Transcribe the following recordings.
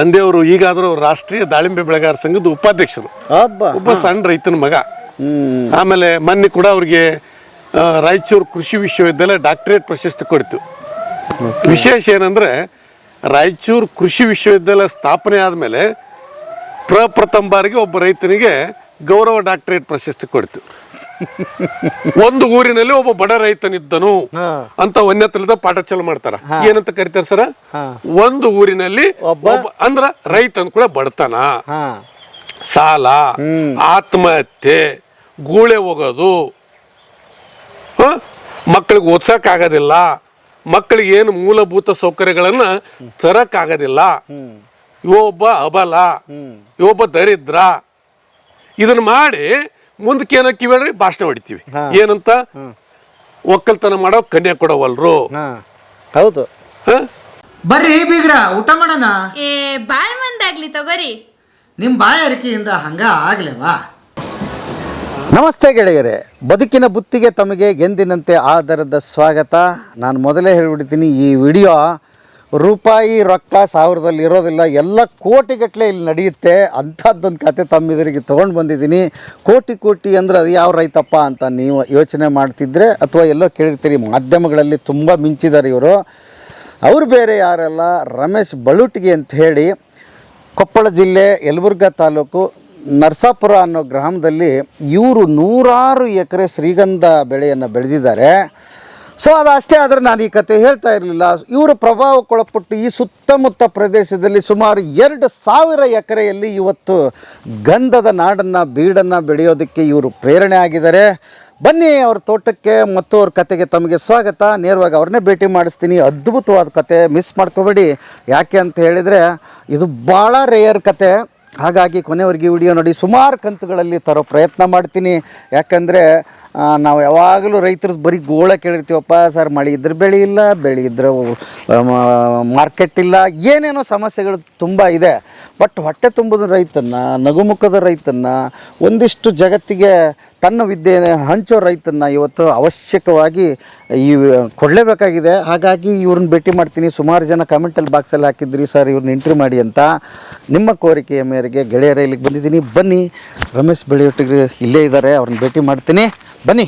ತಂದೆಯವರು ಈಗಾದರೂ ರಾಷ್ಟ್ರೀಯ ದಾಳಿಂಬೆ ಬೆಳೆಗಾರ ಸಂಘದ ಉಪಾಧ್ಯಕ್ಷರು. ಒಬ್ಬ ಸಣ್ಣ ರೈತನ ಮಗ. ಆಮೇಲೆ ಮೊನ್ನೆ ಕೂಡ ಅವ್ರಿಗೆ ರಾಯಚೂರು ಕೃಷಿ ವಿಶ್ವವಿದ್ಯಾಲಯ ಡಾಕ್ಟರೇಟ್ ಪ್ರಶಸ್ತಿ ಕೊಡ್ತು. ವಿಶೇಷ ಏನಂದ್ರೆ ರಾಯಚೂರು ಕೃಷಿ ವಿಶ್ವವಿದ್ಯಾಲಯ ಸ್ಥಾಪನೆ ಆದಮೇಲೆ ಪ್ರಪ್ರಥಮ ಬಾರಿಗೆ ಒಬ್ಬ ರೈತನಿಗೆ ಗೌರವ ಡಾಕ್ಟರೇಟ್ ಪ್ರಶಸ್ತಿ ಕೊಡ್ತು. ಒಂದು ಊರಿನಲ್ಲಿ ಒಬ್ಬ ಬಡ ರೈತನಿದ್ದನು ಅಂತ ತಿಳಿದ ಪಾಠ ಚಲ ಮಾಡ್ತಾರ. ಏನಂತ ಕರಿತಾರ ಸರ? ಒಂದು ಊರಿನಲ್ಲಿ ಅಂದ್ರ ರೈತನ್ ಕೂಡ ಬಡತನ. ಸಾಲ ಆತ್ಮಹತ್ಯೆ ಗೂಳೆ ಹೋಗೋದು? ಮಕ್ಕಳಿಗೆ ಓದ್ಸಕ್ ಆಗೋದಿಲ್ಲ ಮಕ್ಕಳಿಗೆ ಏನು ಮೂಲಭೂತ ಸೌಕರ್ಯಗಳನ್ನ ತರಕ್ ಆಗೋದಿಲ್ಲ ಇವೊಬ್ಬ ಅಬಲ ಇವೊಬ್ಬ ದರಿದ್ರ. ಇದನ್ನ ಮಾಡಿ ಮುಂದಕ್ಕೆ ಏನಕ್ಕೆ ಹೇಳ್ರಿ ಭಾಷಣ ಹೊಡಿತೀವಿ. ಏನಂತ? ಒಕ್ಕಲ್ತನ ಮಾಡೋ ಕನ್ಯಾ ಕೊಡವಲ್ರು. ಹೌದು. ಬರ್ರಿ ಬೀಗ್ರ ಊಟ ಮಾಡೋಣ? ಏ ಬಾಳ್ ಮಂದಾಗ್ಲಿ ತಗೋರಿ. ನಿಮ್ಮ ಬಾಯಾರಿಕೆಯಿಂದ ಹಂಗ ಆಗ್ಲೇವಾ? ನಮಸ್ತೆ ಗೆಳೆಯರೆ. ಬದುಕಿನ ಬುತ್ತಿಗೆ ತಮಗೆ ಗೆಂದಿನಂತೆ ಆಧಾರದ ಸ್ವಾಗತ. ನಾನು ಮೊದಲೇ ಹೇಳ್ಬಿಡ್ತೀನಿ ಈ ವಿಡಿಯೋ ರೂಪಾಯಿ, ರೊಕ್ಕ ಸಾವಿರದಲ್ಲಿ ಇರೋದಿಲ್ಲ. ಎಲ್ಲ ಕೋಟಿಗಟ್ಟಲೆ ಇಲ್ಲಿ ನಡೆಯುತ್ತೆ. ಅಂಥದ್ದೊಂದು ಕತೆ ತಮ್ಮ ಇದರಿಗೆ ತೊಗೊಂಡು ಬಂದಿದ್ದೀನಿ. ಕೋಟಿ ಕೋಟಿ ಅಂದರೆ ಅದು ಯಾವ ರೈತಪ್ಪ ಅಂತ ನೀವು ಯೋಚನೆ ಮಾಡ್ತಿದ್ರೆ ಅಥವಾ ಎಲ್ಲೋ ಕೇಳಿರ್ತೀರಿ, ಮಾಧ್ಯಮಗಳಲ್ಲಿ ತುಂಬ ಮಿಂಚಿದ್ದಾರೆ ಇವರು. ಅವರು ಬೇರೆ ಯಾರಲ್ಲ, ರಮೇಶ್ ಬಳುಟಿಗೆ ಅಂತ ಹೇಳಿ ಕೊಪ್ಪಳ ಜಿಲ್ಲೆ, ಯಲಬುರ್ಗಾ ತಾಲೂಕು, ನರಸಾಪುರ ಅನ್ನೋ ಗ್ರಾಮದಲ್ಲಿ ಇವರು ನೂರಾರು ಎಕರೆ ಶ್ರೀಗಂಧ ಬೆಳೆಯನ್ನು ಬೆಳೆದಿದ್ದಾರೆ. ಸೊ ಅದಷ್ಟೇ ಆದರೆ ನಾನು ಈ ಕತೆ ಹೇಳ್ತಾ ಇರಲಿಲ್ಲ. ಇವರ ಪ್ರಭಾವಕ್ಕೊಳಪಟ್ಟು ಈ ಸುತ್ತಮುತ್ತ ಪ್ರದೇಶದಲ್ಲಿ ಸುಮಾರು ಎರಡು ಸಾವಿರ ಎಕರೆಯಲ್ಲಿ ಇವತ್ತು ಗಂಧದ ನಾಡನ್ನು, ಬೀಡನ್ನು ಬೆಳೆಯೋದಕ್ಕೆ ಇವರು ಪ್ರೇರಣೆ ಆಗಿದ್ದಾರೆ. ಬನ್ನಿ ಅವ್ರ ತೋಟಕ್ಕೆ ಮತ್ತು ಅವ್ರ ಕತೆಗೆ ತಮಗೆ ಸ್ವಾಗತ. ನೇರವಾಗಿ ಅವ್ರನ್ನೇ ಭೇಟಿ ಮಾಡಿಸ್ತೀನಿ. ಅದ್ಭುತವಾದ ಕತೆ ಮಿಸ್ ಮಾಡ್ಕೋಬೇಡಿ. ಯಾಕೆ ಅಂತ ಹೇಳಿದರೆ ಇದು ಭಾಳ ರೇಯರ್ ಕತೆ. ಹಾಗಾಗಿ ಕೊನೆವರೆಗೆ ವಿಡಿಯೋ ನೋಡಿ. ಸುಮಾರು ಕಂತುಗಳಲ್ಲಿ ತರೋ ಪ್ರಯತ್ನ ಮಾಡ್ತೀನಿ. ಯಾಕಂದರೆ ನಾವು ಯಾವಾಗಲೂ ರೈತರದ್ದು ಬರೀ ಗೋಳ ಕೇಳಿರ್ತೀವಪ್ಪ, ಸರ್ ಮಳೆ ಇದ್ರೆ ಬೆಳೆ ಇಲ್ಲ, ಬೆಳೆ ಇದ್ರೆ ಮಾರ್ಕೆಟ್ ಇಲ್ಲ, ಏನೇನೋ ಸಮಸ್ಯೆಗಳು ತುಂಬ ಇದೆ. ಬಟ್ ಹೊಟ್ಟೆ ತುಂಬದ ರೈತನ್ನು, ನಗುಮುಖದ ರೈತನ್ನು, ಒಂದಿಷ್ಟು ಜಗತ್ತಿಗೆ ತನ್ನ ವಿದ್ಯೆ ಹಂಚೋ ರೈತನ್ನು ಇವತ್ತು ಅವಶ್ಯಕವಾಗಿ ಈ, ಕೊಡಲೇಬೇಕಾಗಿದೆ. ಹಾಗಾಗಿ ಇವ್ರನ್ನ ಭೇಟಿ ಮಾಡ್ತೀನಿ. ಸುಮಾರು ಜನ ಕಮೆಂಟಲ್ಲಿ ಬಾಕ್ಸಲ್ಲಿ ಹಾಕಿದ್ರಿ, ಸರ್ ಇವ್ರನ್ನ ಎಂಟ್ರಿ ಮಾಡಿ ಅಂತ. ನಿಮ್ಮ ಕೋರಿಕೆಯ ಮೇರೆಗೆ ಗೆಳೆಯರ ಇಲ್ಲಿಗೆ ಬಂದಿದ್ದೀನಿ. ಬನ್ನಿ, ರಮೇಶ್ ಬೆಳೆಯೊಟ್ಟಿಗೆ ಇಲ್ಲೇ ಇದ್ದಾರೆ, ಅವ್ರನ್ನ ಭೇಟಿ ಮಾಡ್ತೀನಿ. ಬನ್ನಿ.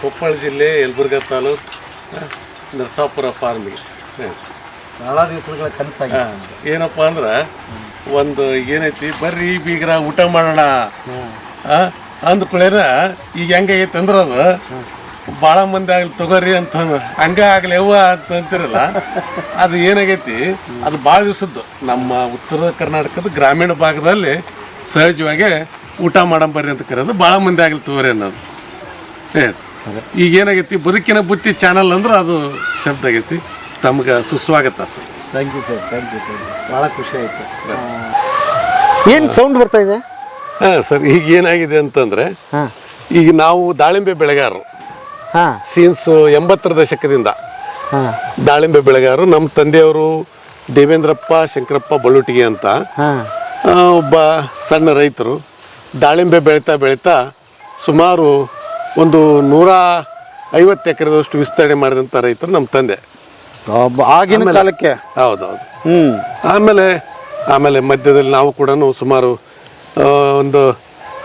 ಕೊಪ್ಪಳ ಜಿಲ್ಲೆ ಯಲಬುರ್ಗಾ ತಾಲೂಕು ನರಸಾಪುರ ಫಾರ್ಮಿಗೆ. ಭಾಳ ದಿವಸಗಳ ಕನಸಾಗಿ ಏನಪ್ಪ ಅಂದ್ರೆ ಒಂದು ಏನೈತಿ ಬರ್ರಿ ಬೀಗ್ರ ಊಟ ಮಾಡೋಣ. ಅಂದ ಈಗ ಹೆಂಗೈತಿ ಅಂದ್ರೆ ಅದು ಭಾಳ ಮಂದಿ ಆಗ್ಲಿ ತಗೋರಿ ಅಂತ ಹಂಗ ಆಗ್ಲಿ ಅವ್ವ ಅಂತ ಅಂತಿರಲ್ಲ ಅದು ಏನಾಗೈತಿ ಅದು ಭಾಳ ದಿವಸದ್ದು. ನಮ್ಮ ಉತ್ತರ ಕರ್ನಾಟಕದ ಗ್ರಾಮೀಣ ಭಾಗದಲ್ಲಿ ಸಹಜವಾಗಿ ಊಟ ಮಾಡಂಬರ್ರಿ ಅಂತ ಕರೆಯೋದು ಭಾಳ ಮಂದಿ ಆಗ್ಲಿ ತಗೋರಿ ಅನ್ನೋದು. ಈಗ ಏನಾಗೈತಿ ಬದುಕಿನ ಬುತ್ತಿ ಚಾನಲ್ ಅಂದ್ರೆ ಅದು ಶಬ್ದ ಆಗೈತಿ ತಮ್ಗೆ ಸುಸ್ವಾಗತ sir. Thank you sir thank you sir ಭಾಳ ಖುಷಿ ಆಯಿತು. ಏನು ಸೌಂಡ್ ಬರ್ತಾ ಇದೆ? ಹಾಂ ಸರ್ ಈಗ ಏನಾಗಿದೆ ಅಂತಂದರೆ ಹಾಂ. ಈಗ ನಾವು ದಾಳಿಂಬೆ ಬೆಳೆಗಾರರು. ಸೀನ್ಸ್ ಎಂಬತ್ತರ ದಶಕದಿಂದ. ದಾಳಿಂಬೆ ಬೆಳೆಗಾರರು ನಮ್ಮ ತಂದೆಯವರು ದೇವೇಂದ್ರಪ್ಪ ಶಂಕರಪ್ಪ ಬಳುಟಿಗೆ ಅಂತ. ಒಬ್ಬ ಸಣ್ಣ ರೈತರು ದಾಳಿಂಬೆ ಬೆಳೀತಾ ಬೆಳೀತಾ ಸುಮಾರು ಒಂದು ನೂರ ಐವತ್ತು ಎಕರೆದಷ್ಟು ವಿಸ್ತರಣೆ ಮಾಡಿದಂಥ ರೈತರು ನಮ್ಮ ತಂದೆ. ಆಗಿನ ಕಾಲಕ್ಕೆ. ಹೌದೌದು. ಹ್ಞೂ ಆಮೇಲೆ ಆಮೇಲೆ ಮಧ್ಯದಲ್ಲಿ ನಾವು ಕೂಡ ಸುಮಾರು ಒಂದು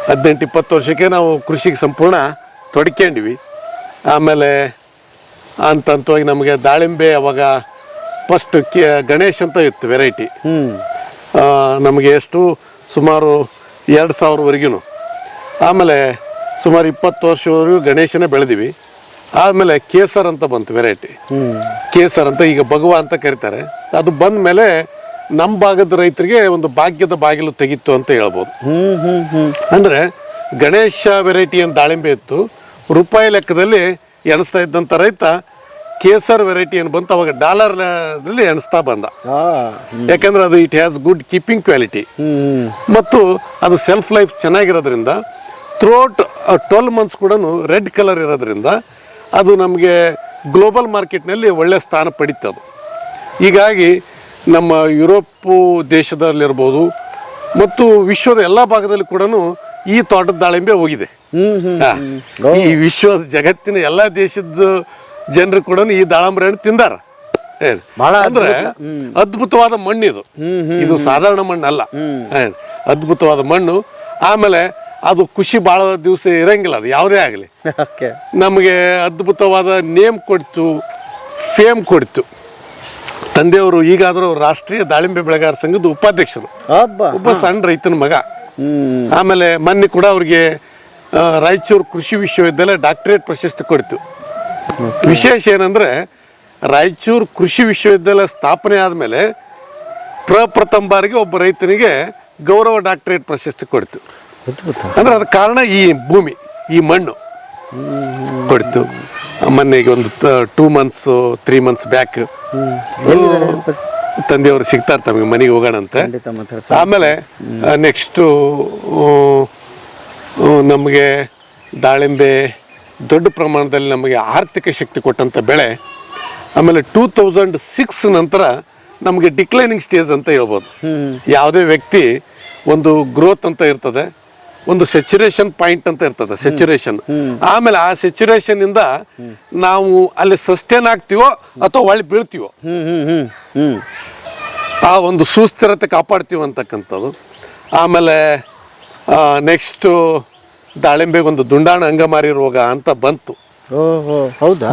ಹದಿನೆಂಟು ಇಪ್ಪತ್ತು ವರ್ಷಕ್ಕೆ ನಾವು ಕೃಷಿಗೆ ಸಂಪೂರ್ಣ ತೊಡ್ಕೊಂಡಿವಿ ಆಮೇಲೆ ಅಂತಂತವಾಗಿ ನಮಗೆ ದಾಳಿಂಬೆ ಅವಾಗ ಫಸ್ಟ್ ಕೆ ಗಣೇಶ್ ಅಂತ ಇತ್ತು ವೆರೈಟಿ ಹ್ಞೂ ನಮಗೆ ಎಷ್ಟು? ಸುಮಾರು ಎರಡು ಸಾವಿರವರೆಗೂ ಆಮೇಲೆ ಸುಮಾರು ಇಪ್ಪತ್ತು ವರ್ಷವರೆಗೂ ಗಣೇಶನೇ ಬೆಳೆದಿವಿ. ಆಮೇಲೆ ಕೇಸರ್ ಅಂತ ಬಂತು ವೆರೈಟಿ ಹ್ಞೂ ಕೇಸರ್ ಅಂತ ಈಗ ಭಗವ ಅಂತ ಕರೀತಾರೆ. ಅದು ಬಂದ ಮೇಲೆ ನಮ್ಮ ಭಾಗದ ರೈತರಿಗೆ ಒಂದು ಭಾಗ್ಯದ ಬಾಗಿಲು ತೆಗಿತ್ತು ಅಂತ ಹೇಳ್ಬೋದು. ಹ್ಞೂ ಹ್ಞೂ ಹ್ಞೂ ಅಂದರೆ ಗಣೇಶ ವೆರೈಟಿ ಅಂತ ದಾಳಿಂಬೆ ಇತ್ತು. ರೂಪಾಯಿ ಲೆಕ್ಕದಲ್ಲಿ ಎಣಿಸ್ತಾ ಇದ್ದಂಥ ರೈತ ಕೇಸರ್ ವೆರೈಟಿ ಏನು ಬಂತು ಅವಾಗ ಡಾಲರ್ದಲ್ಲಿ ಎಣಿಸ್ತಾ ಬಂದ. ಯಾಕಂದ್ರೆ ಅದು it has good keeping quality ಮತ್ತು ಅದು ಸೆಲ್ಫ್ ಲೈಫ್ ಚೆನ್ನಾಗಿರೋದ್ರಿಂದ ಥ್ರೂಔಟ್ ಟ್ವೆಲ್ ಮಂತ್ಸ್ ಕೂಡ ರೆಡ್ ಕಲರ್ ಇರೋದ್ರಿಂದ ಅದು ನಮಗೆ ಗ್ಲೋಬಲ್ ಮಾರ್ಕೆಟ್ನಲ್ಲಿ ಒಳ್ಳೆ ಸ್ಥಾನ ಪಡೀತದು. ಹೀಗಾಗಿ ನಮ್ಮ ಯುರೋಪು ದೇಶದಲ್ಲಿರ್ಬೋದು ಮತ್ತು ವಿಶ್ವದ ಎಲ್ಲ ಭಾಗದಲ್ಲಿ ಕೂಡ ಈ ತೋಟದ ದಾಳಿಂಬೆ ಹೋಗಿದೆ. ಈ ವಿಶ್ವದ ಜಗತ್ತಿನ ಎಲ್ಲ ದೇಶದ ಜನರು ಕೂಡ ಈ ದಾಳಂಬ್ರೆ ಹಣ್ಣು ತಿಂದಾರ ಅಂದ್ರೆ ಅದ್ಭುತವಾದ ಮಣ್ಣು ಇದು. ಇದು ಸಾಧಾರಣ ಮಣ್ಣು ಅಲ್ಲ. ಅದ್ಭುತವಾದ ಮಣ್ಣು. ಆಮೇಲೆ ಅದು ಖುಷಿ ಭಾಳ ದಿವಸ ಇರಂಗಿಲ್ಲ ಅದು ಯಾವುದೇ ಆಗಲಿ. ನಮಗೆ ಅದ್ಭುತವಾದ ನೇಮ್ ಕೊಡ್ತು ಫೇಮ್ ಕೊಡ್ತು. ತಂದೆಯವರು ಈಗಾದರೂ ರಾಷ್ಟ್ರೀಯ ದಾಳಿಂಬೆ ಬೆಳೆಗಾರ ಸಂಘದ ಉಪಾಧ್ಯಕ್ಷರು. ಒಬ್ಬ ಸಣ್ಣ ರೈತನ ಮಗ. ಆಮೇಲೆ ಮೊನ್ನೆ ಕೂಡ ಅವ್ರಿಗೆ ರಾಯಚೂರು ಕೃಷಿ ವಿಶ್ವವಿದ್ಯಾಲಯ ಡಾಕ್ಟರೇಟ್ ಪ್ರಶಸ್ತಿ ಕೊಡ್ತು. ವಿಶೇಷ ಏನಂದ್ರೆ ರಾಯಚೂರು ಕೃಷಿ ವಿಶ್ವವಿದ್ಯಾಲಯ ಸ್ಥಾಪನೆ ಆದಮೇಲೆ ಪ್ರಪ್ರಥಮ ಬಾರಿಗೆ ಒಬ್ಬ ರೈತನಿಗೆ ಗೌರವ ಡಾಕ್ಟರೇಟ್ ಪ್ರಶಸ್ತಿ ಕೊಡ್ತು. ಅಂದರೆ ಅದಕ್ಕೆ ಕಾರಣ ಈ ಭೂಮಿ ಈ ಮಣ್ಣು ಕೊಡ್ತು. ಮೊನ್ನೆಗೆ ಒಂದು two months three months back ತಂದೆಯವರು ಸಿಗ್ತಾರೆ ತಮಗೆ ಮನೆಗೆ ಹೋಗೋಣ ಅಂತ ಖಂಡಿತ ಮಾತಾಡ್ಸ ಆಮೇಲೆ ನೆಕ್ಸ್ಟು ನಮಗೆ ದಾಳಿಂಬೆ ದೊಡ್ಡ ಪ್ರಮಾಣದಲ್ಲಿ ನಮಗೆ ಆರ್ಥಿಕ ಶಕ್ತಿ ಕೊಟ್ಟಂಥ ಬೆಳೆ ಆಮೇಲೆ ಟೂ ತೌಸಂಡ್ ಸಿಕ್ಸ್ ನಂತರ ನಮಗೆ ಡಿಕ್ಲೈನಿಂಗ್ ಸ್ಟೇಜ್ ಅಂತ ಹೇಳ್ಬೋದು. ಯಾವುದೇ ವ್ಯಕ್ತಿ ಒಂದು ಗ್ರೋತ್ ಅಂತ ಇರ್ತದೆ ಒಂದು ಸೆಚುರೇಷನ್ ಪಾಯಿಂಟ್ ಅಂತ ಇರ್ತದೆ ಸೆಚುರೇಷನ್ ಆಮೇಲೆ ಆ ಸೆಚುರೇಷನ್ ಇಂದ ನಾವು ಅಲ್ಲಿ ಸಸ್ಟೇನ್ ಆಗ್ತೀವೋ ಅಥವಾ ಒಳ್ಳೆ ಬೀಳ್ತೀವೋ? ಆ ಒಂದು ಸುಸ್ಥಿರತೆ ಕಾಪಾಡ್ತೀವಿ ಅಂತಕ್ಕಂಥದ್ದು. ಆಮೇಲೆ ನೆಕ್ಸ್ಟು ದಾಳಿಂಬೆಗೆ ಒಂದು ದುಂಡಾಣ ಅಂಗಮಾರಿ ರೋಗ ಅಂತ ಬಂತು.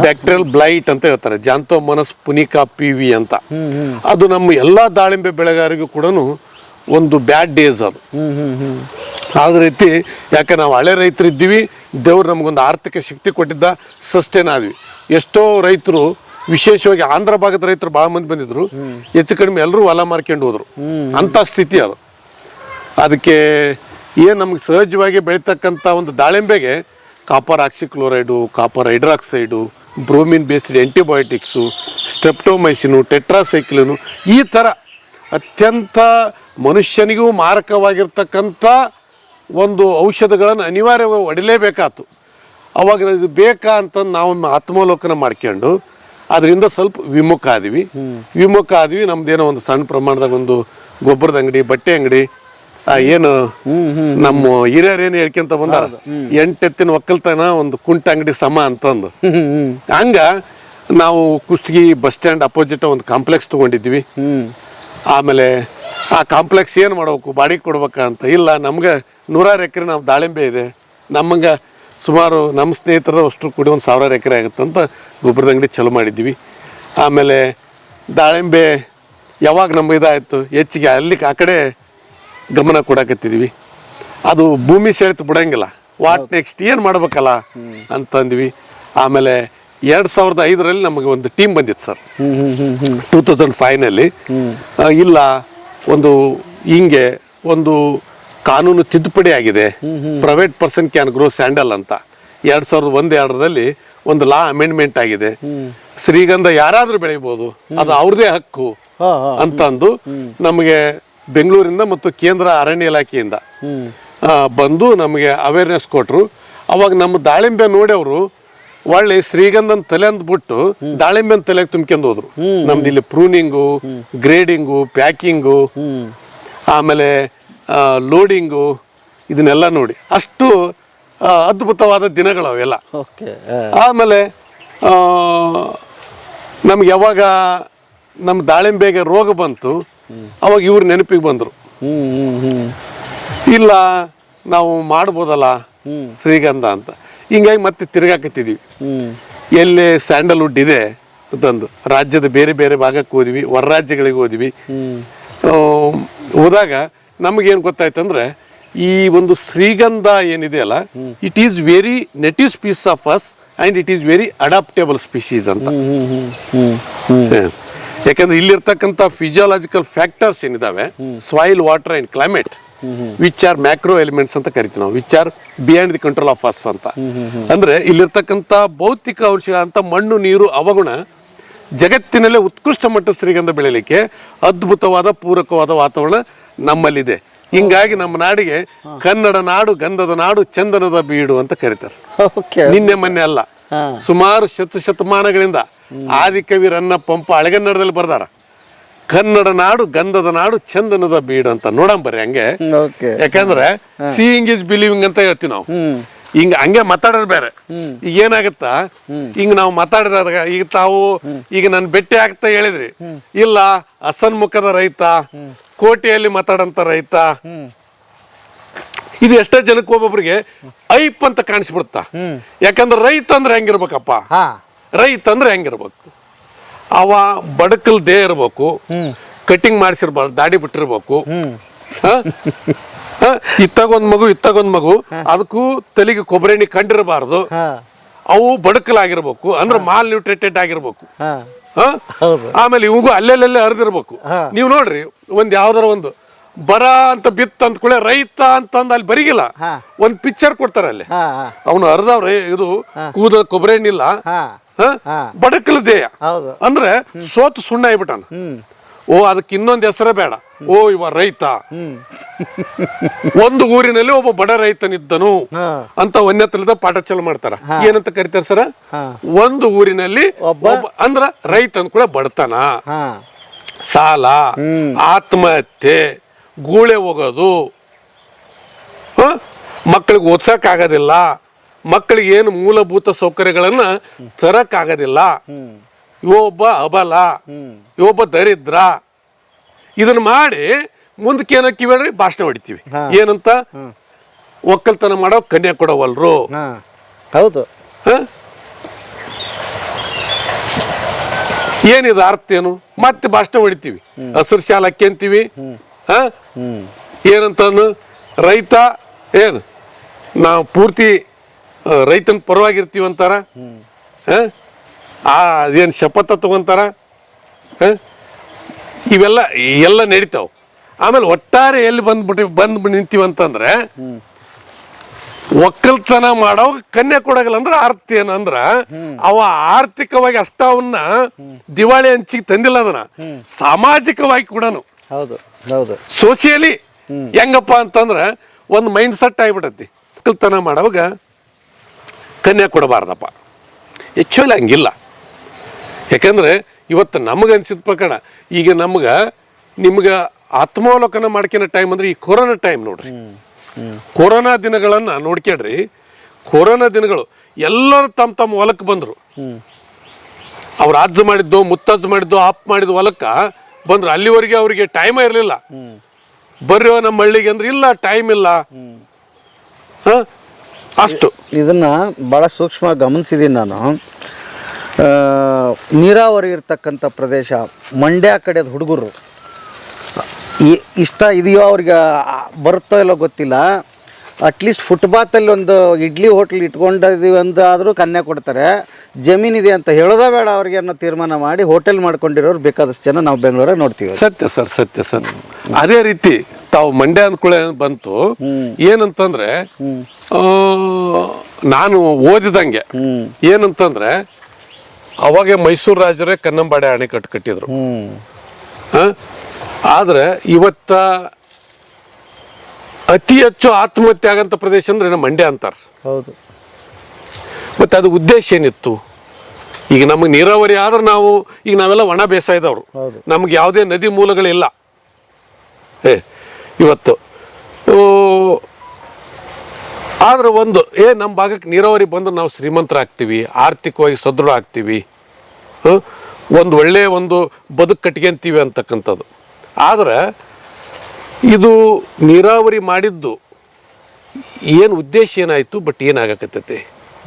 ಬ್ಯಾಕ್ಟೀರಿಯಲ್ ಬ್ಲೈಟ್ ಅಂತ ಹೇಳ್ತಾರೆ ಜಾಂತೋಮನಸ್ ಪುನಿಕಾ ಪಿ ವಿ ಅಂತ. ಅದು ನಮ್ಮ ಎಲ್ಲ ದಾಳಿಂಬೆ ಬೆಳೆಗಾರರಿಗೂ ಕೂಡ ಒಂದು ಬ್ಯಾಡ್ ಡೇಸ್ ಅದು. ಆದ ರೀತಿ ಯಾಕೆ ನಾವು ಹಳೆ ರೈತರು ಇದ್ದೀವಿ ದೇವ್ರು ನಮಗೊಂದು ಆರ್ಥಿಕ ಶಕ್ತಿ ಕೊಟ್ಟಿದ್ದ ಸಸ್ಟೇನ್ ಆದ್ವಿ. ಎಷ್ಟೋ ರೈತರು, ವಿಶೇಷವಾಗಿ ಆಂಧ್ರ ಭಾಗದ ರೈತರು ಭಾಳ ಮಂದಿ ಬಂದಿದ್ರು, ಹೆಚ್ಚು ಕಡಿಮೆ ಎಲ್ಲರೂ ಹೊಲ ಮಾರ್ಕೊಂಡು ಹೋದ್ರು. ಅಂತ ಸ್ಥಿತಿ ಅದು. ಅದಕ್ಕೆ ಏನು ನಮ್ಗೆ ಸಹಜವಾಗಿ ಬೆಳೀತಕ್ಕಂಥ ಒಂದು ದಾಳಿಂಬೆಗೆ copper oxychloride copper hydroxide bromine based antibiotics streptomycin tetracycline ಈ ಥರ ಅತ್ಯಂತ ಮನುಷ್ಯನಿಗೂ ಮಾರಕವಾಗಿರ್ತಕ್ಕಂಥ ಒಂದು ಔಷಧಗಳನ್ನು ಅನಿವಾರ್ಯವಾಗಿ ಹೊಡಿಲೇಬೇಕಾತು ಅವಾಗ ಇದು ಬೇಕಾ ಅಂತ ನಾವು ಆತ್ಮಾವಲೋಕನ ಮಾಡ್ಕೊಂಡು ಅದರಿಂದ ಸ್ವಲ್ಪ ವಿಮುಖ ಆದ್ವಿ. ವಿಮುಖ ಆದ್ವಿ ನಮ್ದೇನೋ ಒಂದು ಸಣ್ಣ ಪ್ರಮಾಣದಾಗ ಒಂದು ಗೊಬ್ಬರದ ಅಂಗಡಿ ಬಟ್ಟೆ ಅಂಗಡಿ ಆ ಏನು ನಮ್ಮ ಹಿರಿಯರು ಏನು ಹೇಳ್ಕೊಂತ ಬಂದಾರ ಎಂಟೆತ್ತಿನ ಒಕ್ಕಲ್ತನ ಒಂದು ಕುಂಟ ಅಂಗಡಿ ಸಮ ಅಂತಂದು. ಹಂಗ ನಾವು ಕುಷ್ಟಗಿ ಬಸ್ ಸ್ಟ್ಯಾಂಡ್ ಅಪೋಸಿಟ್ ಒಂದು ಕಾಂಪ್ಲೆಕ್ಸ್ ತಗೊಂಡಿದ್ವಿ. ಆಮೇಲೆ ಆ ಕಾಂಪ್ಲೆಕ್ಸ್ ಏನು ಮಾಡಬೇಕು ಬಾಡಿಗೆ ಕೊಡ್ಬೇಕಾ ಅಂತ ಇಲ್ಲ ನಮ್ಗೆ ನೂರಾರು ಎಕರೆ ನಾವು ದಾಳಿಂಬೆ ಇದೆ. ನಮಗೆ ಸುಮಾರು ನಮ್ಮ ಸ್ನೇಹಿತರ ಅಷ್ಟು ಕೂಡಿ ಒಂದು ಸಾವಿರಾರು ಎಕರೆ ಆಗುತ್ತೆ ಅಂತ ಗೊಬ್ಬರದ ಅಂಗಡಿ ಚಲೋ ಮಾಡಿದ್ವಿ ಆಮೇಲೆ ದಾಳಿಂಬೆ ಯಾವಾಗ ನಮ್ಗೆ ಇದಾಯಿತು ಹೆಚ್ಚಿಗೆ ಅಲ್ಲಿ ಆ ಕಡೆ ಗಮನ ಕೊಡಕತ್ತಿದ್ವಿ ಅದು ಭೂಮಿ ಸೆಳೆತು ಬಿಡೋಂಗಿಲ್ಲ. ವಾಟ್ ನೆಕ್ಸ್ಟ್ ಏನು ಮಾಡ್ಬೇಕಲ್ಲ? ಅಂತಂದ್ವಿ ಆಮೇಲೆ ಎರಡು ಸಾವಿರದ ಐದರಲ್ಲಿ ನಮಗೆ ಒಂದು ಟೀಮ್ ಬಂದಿತ್ತು ಸರ್. ಟೂ ತೌಸಂಡ್ ಫೈವ್ನಲ್ಲಿ ಇಲ್ಲ ಒಂದು ಹಿಂಗೆ ಒಂದು ಕಾನೂನು ತಿದ್ದುಪಡಿ ಆಗಿದೆ. Private person can grow sandal ಅಂತ. ಎರಡ್ ಸಾವಿರದ ಒಂದ್ ಎರಡರಲ್ಲಿ ಒಂದು ಲಾ ಅಮೆಂಡ್ಮೆಂಟ್ ಆಗಿದೆ. ಶ್ರೀಗಂಧ ಯಾರಾದ್ರೂ ಬೆಳಿಬೋದು ಅದು ಅವ್ರದೇ ಹಕ್ಕು ಅಂತಂದು ನಮಗೆ ಬೆಂಗಳೂರಿಂದ ಮತ್ತು ಕೇಂದ್ರ ಅರಣ್ಯ ಇಲಾಖೆಯಿಂದ ಬಂದು ನಮಗೆ ಅವೇರ್ನೆಸ್ ಕೊಟ್ಟರು ಅವಾಗ ನಮ್ಮ ದಾಳಿಂಬೆ ನೋಡಿ ಅವರು ಒಳ್ಳೆ ಶ್ರೀಗಂಧನ್ ತಲೆ ಅಂದ್ಬಿಟ್ಟು ದಾಳಿಂಬೆನ ತಲೆಗೆ ತುಂಬ್ಕೊಂಡು ಹೋದ್ರು. ನಮ್ದು ಇಲ್ಲಿ ಪ್ರೂನಿಂಗು ಗ್ರೇಡಿಂಗು ಪ್ಯಾಕಿಂಗು ಆಮೇಲೆ ಲೋಡಿಂಗು ಇದನ್ನೆಲ್ಲ ನೋಡಿ. ಅಷ್ಟು ಅದ್ಭುತವಾದ ದಿನಗಳು ಅವೆಲ್ಲ ಓಕೆ ಆಮೇಲೆ ನಮ್ಗೆ ಯಾವಾಗ ನಮ್ಮ ದಾಳಿಂಬೆಗೆ ರೋಗ ಬಂತು ಅವಾಗ ಇವ್ರು ನೆನಪಿಗೆ ಬಂದರು. ಇಲ್ಲ ನಾವು ಮಾಡ್ಬೋದಲ್ಲ ಶ್ರೀಗಂಧ ಅಂತ. ಹಿಂಗಾಗಿ ಮತ್ತೆ ತಿರುಗಾಕತ್ತಿದ್ವಿ. ಎಲ್ಲಿ ಸ್ಯಾಂಡಲ್ವುಡ್ ಇದೆ ಅಂತಂದು ರಾಜ್ಯದ ಬೇರೆ ಬೇರೆ ಭಾಗಕ್ಕೆ ಹೋದ್ವಿ ಹೊರ ರಾಜ್ಯಗಳಿಗೆ ಹೋದ್ವಿ. ಹೋದಾಗ ನಮಗೇನು ಗೊತ್ತಾಯ್ತಂದ್ರೆ ಈ ಒಂದು ಶ್ರೀಗಂಧ ಏನಿದೆಯಲ್ಲ it is very native species of us and it is very adaptable species ಅಂತ. ಯಾಕಂದ್ರೆ ಇಲ್ಲಿರ್ತಕ್ಕಂಥ physiological factors ಏನಿದಾವೆ soil water and climate which are macro elements ಅಂತ ಕರಿತೀವಿ ನಾವು which are beyond the control of us ಅಂತ. ಅಂದ್ರೆ ಇಲ್ಲಿರ್ತಕ್ಕಂಥ ಭೌತಿಕ ಅಂಶ ಅಂತ ಮಣ್ಣು ನೀರು ಅವಗುಣ ಜಗತ್ತಿನಲ್ಲೇ ಉತ್ಕೃಷ್ಟ ಮಟ್ಟ ಶ್ರೀಗಂಧ ಬೆಳಿಲಿಕ್ಕೆ ಅದ್ಭುತವಾದ ಪೂರಕವಾದ ವಾತಾವರಣ ನಮ್ಮಲ್ಲಿದೆ. ಹಿಂಗಾಗಿ ನಮ್ಮ ನಾಡಿಗೆ ಕನ್ನಡ ನಾಡು ಗಂಧದ ನಾಡು ಚಂದನದ ಬೀಡು ಅಂತ ಕರೀತಾರೆ. ನಿನ್ನೆ ಮೊನ್ನೆ ಅಲ್ಲ. ಸುಮಾರು ಶತ ಶತಮಾನಗಳಿಂದ ಆದಿಕವಿ ರನ್ನ ಪಂಪ ಅಳಗನ್ನಡದಲ್ಲಿ ಬರ್ದಾರ. ಕನ್ನಡ ನಾಡು ಗಂಧದ ನಾಡು ಚಂದನದ ಬೀಡು ಅಂತ. ನೋಡಂಬರಿ ಹಂಗೆ. ಯಾಕಂದ್ರೆ ಸೀಯಿಂಗ್ ಇಸ್ ಬಿಲೀವಿಂಗ್ ಅಂತ ಹೇಳ್ತೀವಿ ನಾವು. ಹಿಂಗ ಹಂಗೆ ಮಾತಾಡೋದು ಬೇರೆ. ಈಗ ಏನಾಗುತ್ತಾ? ಹಿಂಗ ನಾವು ಮಾತಾಡಿದಾಗ ಈಗ ತಾವು ಈಗ ನಾನು ಭೇಟಿ ಆಗ್ತಾ ಹೇಳಿದ್ರಿ. ಇಲ್ಲ ಅಸನ್ಮುಖದ ರೈತ ಕೋಟೆಯಲ್ಲಿ ಮಾತಾಡಂತ ರೈತ. ಇದು ಎಷ್ಟೋ ಜನಕ್ಕೆ ಒಬ್ಬೊಬ್ರಿಗೆ ಐಪ್ ಅಂತ ಕಾಣಿಸ್ಬಿಡುತ್ತಾ? ಯಾಕಂದ್ರೆ ರೈತ ಅಂದ್ರೆ ಹೆಂಗಿರ್ಬೇಕಪ್ಪ? ಹಾ. ರೈತ ಅಂದ್ರೆ ಹೆಂಗಿರ್ಬೇಕು? ಅವ ಬಡಕಲ್ ದೇಹ ಇರ್ಬೇಕು ಕಟಿಂಗ್ ಮಾಡಿಸಿರ್ಬಾರ್ದು ದಾಡಿ ಬಿಟ್ಟಿರ್ಬೇಕು? ಇತ್ತಾಗೊಂದ್ ಮಗು ಇತ್ತಾಗೊಂದ್ ಮಗು ಅದಕ್ಕೂ ತಲೆಗೆ ಕೊಬ್ಬರಿ ಎಣ್ಣೆ ಕಂಡಿರಬಾರದು ಅವು ಬಡಕಲಾಗಿರ್ಬೇಕು ಅಂದ್ರೆ ಮಾಲ್ ನ್ಯೂಟ್ರೇಟೆಡ್ ಆಗಿರ್ಬೇಕು. ಆಮೇಲೆ ಇವಾಗ ಅಲ್ಲೆಲ್ಲೆಲ್ಲೇ ಹರಿದಿರ್ಬೇಕು. ನೀವು ನೋಡ್ರಿ ಒಂದ್ ಯಾವ್ದಾರ ಒಂದು ಬರ ಅಂತ ಬಿತ್ತ ಅಂದ ಕೂಡ ರೈತ ಅಂತಂದ ಅಲ್ಲಿ ಬರಿಗಿಲ್ಲ. ಒಂದ್ ಪಿಕ್ಚರ್ ಕೊಡ್ತಾರೆ ಅಲ್ಲಿ. ಅವನು ಹರಿದವ್ರಿ ಇದು ಕೂದ ಕೊಬ್ಬರಿ ಎಣ್ಣಿಲ್ಲ. ಬಡಕಲ ದೇಯ ಅಂದ್ರೆ ಸೋತು ಸುಣ್ಣ ಆಗ್ಬಿಟ್ಟಾನ. ಓ ಅದಕ್ಕೆ ಇನ್ನೊಂದು ಹೆಸರೇ ಬೇಡ. ಓ ಇವ ರೈತ. ಒಂದು ಊರಿನಲ್ಲಿ ಒಬ್ಬ ಬಡ ರೈತನಿದ್ದನು. ಅಂತ ತಿಳಿದ ಪಾಠ ಚಲ ಮಾಡ್ತಾರ. ಏನಂತ ಕರಿತಾರ ಸರ? ಒಂದು ಊರಿನಲ್ಲಿ ಒಬ್ಬ- ಅಂದ್ರ ರೈತನ್ ಕೂಡ ಬಡತನ. ಸಾಲ. ಆತ್ಮಹತ್ಯೆ ಗೂಳೆ ಹೋಗೋದು? ಮಕ್ಕಳಿಗೆ ಓದ್ಸಕ್ ಆಗೋದಿಲ್ಲ ಮಕ್ಕಳಿಗೆ ಏನು ಮೂಲಭೂತ ಸೌಕರ್ಯಗಳನ್ನ ತರಕ್ ಆಗೋದಿಲ್ಲ ಹ್ಮ್ ಇವೊಬ್ಬ ಅಬಲ. ಇವೊಬ್ಬ ದರಿದ್ರ. ಇದನ್ನ ಮಾಡಿ ಮುಂದಕ್ಕೆ ಏನೋ ಹೇಳ್ರಿ ಭಾಷಣ ಹೊಡಿತೀವಿ. ಏನಂತ? ಒಕ್ಕಲ್ತನ ಮಾಡೋ ಕನ್ಯಾ ಕೊಡವಲ್ರು. ಹೌದು. ಏನಿದ ಅರ್ಥ ಏನು? ಮತ್ತೆ ಭಾಷಣ ಹೊಡಿತೀವಿ. ಹಸಿರು ಶಾಲ ಅಂತೀವಿ. ಹ? ಏನಂತ ರೈತ ಏನು? ನಾವು ಪೂರ್ತಿ ರೈತನ ಪರವಾಗಿರ್ತೀವಿ ಅಂತಾರ? ಹ? ಆ ಅದೇನು ಶಪಥ ತಗೊಂತಾರ? ಹ? ಇವೆಲ್ಲ ಎಲ್ಲ ನಡೀತಾವ. ಆಮೇಲೆ ಒಟ್ಟಾರೆ ಎಲ್ಲಿ ಬಂದ್ಬಿಟ್ಟು ಬಂದು ನಿಂತೀವಿ ಅಂತಂದ್ರೆ ಒಕ್ಕಲ್ತನ ಮಾಡೋ ಕನ್ಯಾ ಕೊಡಗಲ್ಲ ಅಂದ್ರೆ ಅರ್ಥ ಏನಂದ್ರ ಅವ ಆರ್ಥಿಕವಾಗಿ ಅಷ್ಟ ಅವನ್ನ ದಿವಾಳಿ ಹಂಚಿಗೆ ತಂದಿಲ್ಲ ಅದನ್ನ. ಸಾಮಾಜಿಕವಾಗಿ ಕೂಡನು. ಸೋಷಿಯಲಿ ಹೆಂಗಪ್ಪ ಅಂತಂದ್ರೆ ಒಂದು ಮೈಂಡ್ ಸೆಟ್ ಆಗಿಬಿಟ್ಟತಿ. ಒಕ್ಕಲ್ತನ ಮಾಡೋವಾಗ ಕನ್ಯಾ ಕೊಡಬಾರ್ದಪ್ಪ. ಹೆಚ್ಚುವಲ್ಲಿ ಹಂಗಿಲ್ಲ. ಯಾಕಂದ್ರೆ ಇವತ್ತು ನಮಗೆ ಅನ್ಸಿದ ಪ್ರಕಾರ ಈಗ ನಮ್ಗೆ ನಿಮ್ಗೆ ಆತ್ಮಾವಲೋಕನ ಮಾಡ್ಕೊಳೋ ಟೈಮ್ ಅಂದ್ರೆ ಈ ಕೊರೋನಾ ಟೈಮ್ ನೋಡ್ರಿ. ಕೊರೋನಾ ದಿನಗಳನ್ನು ನೋಡ್ಕೇಡ್ರಿ ಕೊರೋನಾ ದಿನಗಳು ಎಲ್ಲರೂ ತಮ್ಮ ತಮ್ಮ ಹೊಲಕ್ಕೆ ಬಂದರು. ಅವ್ರು ಅಜ್ಜ ಮಾಡಿದ್ದು, ಮುತ್ತಜ್ಜ ಮಾಡಿದ್ದು ಅಪ್ ಮಾಡಿದ್ದು ಹೊಲಕ್ಕೆ ಬಂದ್ರು. ಅಲ್ಲಿವರೆಗೆ ಅವರಿಗೆ ಟೈಮ್ ಇರಲಿಲ್ಲ. ಬರ್ರಿ ನಮ್ಮ ಹಳ್ಳಿಗೆ ಅಂದ್ರೆ ಇಲ್ಲ ಟೈಮ್ ಇಲ್ಲ? ಅಷ್ಟು. ಇದನ್ನ ಭಾಳ ಸೂಕ್ಷ್ಮ ಗಮನಿಸಿದ್ದೀನಿ ನಾನು. ನೀರಾವರಿ ಇರ್ತಕ್ಕಂಥ ಪ್ರದೇಶ, ಮಂಡ್ಯ ಕಡೆದ ಹುಡುಗರು. ಈ- ಇಷ್ಟ ಇದೆಯೋ ಅವ್ರಿಗೆ ಬರುತ್ತೋ ಇಲ್ಲೋ ಗೊತ್ತಿಲ್ಲ. ಅಟ್ಲೀಸ್ಟ್ ಫುಟ್ಪಾತಲ್ಲಿ ಒಂದು ಇಡ್ಲಿ ಹೋಟ್ಲ್ ಇಟ್ಕೊಂಡಿದೀವಿ ಅಂತ ಆದರೂ ಕನ್ಯಾ ಕೊಡ್ತಾರೆ. ಜಮೀನಿದೆ ಅಂತ ಹೇಳೋದೇ ಬೇಡ ಅವ್ರಿಗೆ ಅನ್ನೋ ತೀರ್ಮಾನ ಮಾಡಿ ಹೋಟೆಲ್ ಮಾಡ್ಕೊಂಡಿರೋರು ಬೇಕಾದಷ್ಟು ಜನ ನಾವು ಬೆಂಗಳೂರಾಗ ನೋಡ್ತೀವಿ. ಸತ್ಯ ಸರ್ ಸತ್ಯ ಸರ್. ಅದೇ ರೀತಿ ತಾವು ಮಂಡ್ಯ ಅಂದ್ಕೊಳ್ಳೆ ಬಂತು. ಏನಂತಂದ್ರೆ ನಾನು ಓದಿದಂಗೆ ಏನಂತಂದ್ರೆ ಅವಾಗೆ ಮೈಸೂರು ರಾಜರೇ ಕನ್ನಂಬಾಡೆ ಅಣೆಕಟ್ಟು ಕಟ್ಟಿದ್ರು? ಆದ್ರೆ ಇವತ್ತ ಅತಿ ಹೆಚ್ಚು ಆತ್ಮಹತ್ಯೆ ಆಗಂತ ಪ್ರದೇಶ ಅಂದ್ರೆ ನಮ್ಮ ಮಂಡ್ಯ ಅಂತಾರೆ. ಹೌದು. ಮತ್ತೆ ಅದು ಉದ್ದೇಶ ಏನಿತ್ತು? ಈಗ ನಮಗೆ ನೀರಾವರಿ ಆದ್ರೆ ನಾವು ಈಗ ನಾವೆಲ್ಲ ಒಣ ಬೇಸಾಯದವ್ರು. ನಮ್ಗೆ ಯಾವುದೇ ನದಿ ಮೂಲಗಳಿಲ್ಲ. ಏ ಇವತ್ತು. ಆದ್ರೆ ಒಂದು ಏ ನಮ್ಮ ಭಾಗಕ್ಕೆ ನೀರಾವರಿ ಬಂದ್ರೆ ನಾವು ಶ್ರೀಮಂತರಾಗ್ತೀವಿ ಆರ್ಥಿಕವಾಗಿ ಸದೃಢ ಆಗ್ತೀವಿ. ಒಂದು ಒಳ್ಳೆಯ ಒಂದು ಬದುಕು ಕಟ್ಕೊಂತೀವಿ ಅಂತಕ್ಕಂಥದ್ದು. ಆದ್ರೆ ಇದು ನೀರಾವರಿ ಮಾಡಿದ್ದು ಏನು ಉದ್ದೇಶ ಏನಾಯಿತು ಬಟ್ ಏನಾಗಕತ್ತೈತಿ?